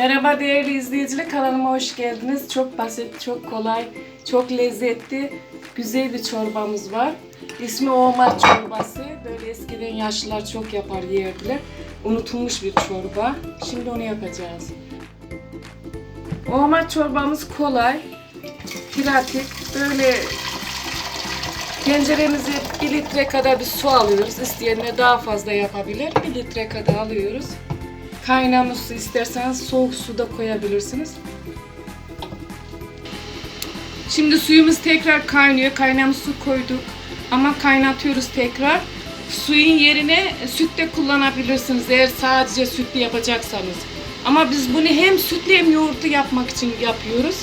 Merhaba değerli izleyiciler, kanalıma hoş geldiniz. Çok basit, çok kolay, çok lezzetli, güzel bir çorbamız var. İsmi Oğmak çorbası. Böyle eskiden yaşlılar çok yapar yerdiler. Unutulmuş bir çorba. Şimdi onu yapacağız. Oğmak çorbamız kolay, pratik. Böyle tenceremize 1 litre kadar bir su alıyoruz. İsteyenler daha fazla yapabilir. 1 litre kadar alıyoruz. Kaynamış su isterseniz soğuk suda koyabilirsiniz. Şimdi suyumuz tekrar kaynıyor. Kaynamış su koyduk. Ama kaynatıyoruz tekrar. Suyun yerine süt de kullanabilirsiniz eğer sadece sütlü yapacaksanız. Ama biz bunu hem sütlü hem yoğurtlu yapmak için yapıyoruz.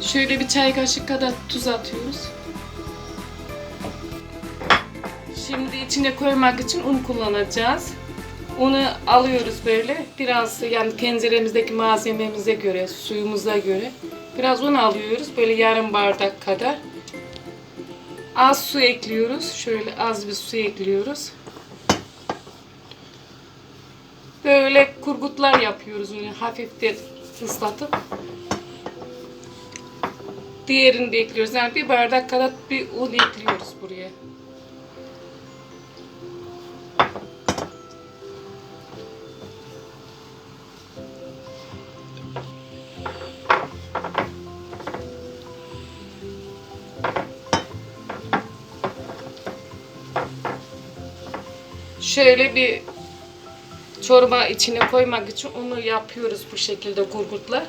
Şöyle bir çay kaşık kadar tuz atıyoruz. Şimdi içine koymak için un kullanacağız. Unu alıyoruz böyle. Biraz yani tenceremizdeki malzememize göre, suyumuza göre. Biraz un alıyoruz. Böyle yarım bardak kadar. Az su ekliyoruz. Şöyle az bir su ekliyoruz. Böyle kurgutlar yapıyoruz onu hafif de ıslatıp. Diğerini de ekliyoruz. Yani bir bardak kadar bir un ekliyoruz buraya. Şöyle bir çorba içine koymak için onu yapıyoruz bu şekilde gurgurtla.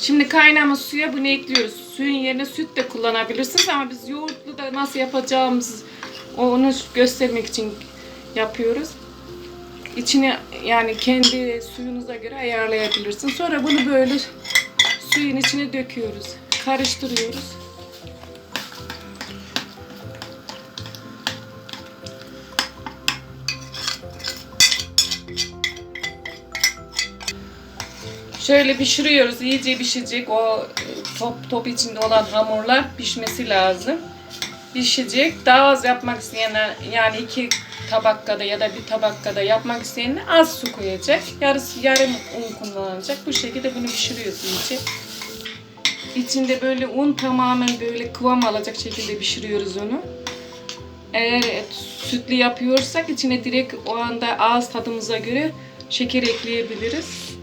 Şimdi kaynamış suya bunu ekliyoruz. Suyun yerine süt de kullanabilirsiniz ama biz yoğurtlu da nasıl yapacağımız onu göstermek için yapıyoruz. İçine yani kendi suyunuza göre ayarlayabilirsiniz. Sonra bunu böyle suyun içine döküyoruz. Karıştırıyoruz. Şöyle pişiriyoruz. iyice pişecek. O top top içinde olan hamurlar pişmesi lazım. Pişecek. Daha az yapmak isteyenler yani iki tabak kadar ya da bir tabak kadar yapmak isteyenler az su koyacak. Yarısı yarım un kullanacak. Bu şekilde bunu pişiriyoruz iyice. İçinde böyle un tamamen böyle kıvam alacak şekilde pişiriyoruz onu. Eğer sütlü yapıyorsak içine direkt o anda ağız tadımıza göre şeker ekleyebiliriz.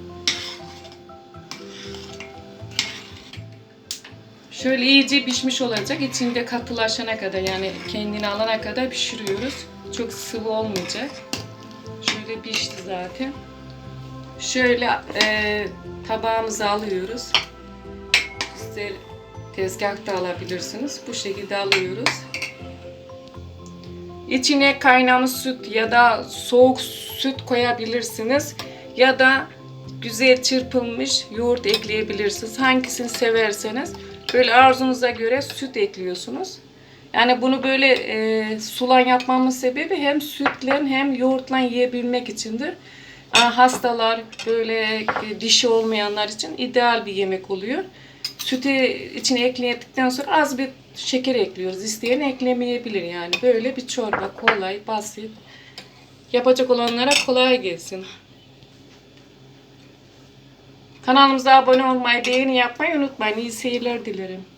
Şöyle iyice pişmiş olacak. İçinde katılaşana kadar yani kendini alana kadar pişiriyoruz. Çok sıvı olmayacak. Şöyle pişti zaten. Şöyle e, tabağımıza alıyoruz. İster tezgahta alabilirsiniz. Bu şekilde alıyoruz. İçine kaynamış süt ya da soğuk süt koyabilirsiniz. Ya da güzel çırpılmış yoğurt ekleyebilirsiniz. Hangisini severseniz. Böyle arzunuza göre süt ekliyorsunuz. Yani bunu böyle e, sulan yapmamın sebebi hem sütle hem yoğurtla yiyebilmek içindir. Aa, hastalar böyle e, dişi olmayanlar için ideal bir yemek oluyor. Sütü içine ekledikten sonra az bir şeker ekliyoruz. İsteyen eklemeyebilir yani. Böyle bir çorba kolay, basit. Yapacak olanlara kolay gelsin. Kanalımıza abone olmayı, beğeni yapmayı unutmayın. İyi seyirler dilerim.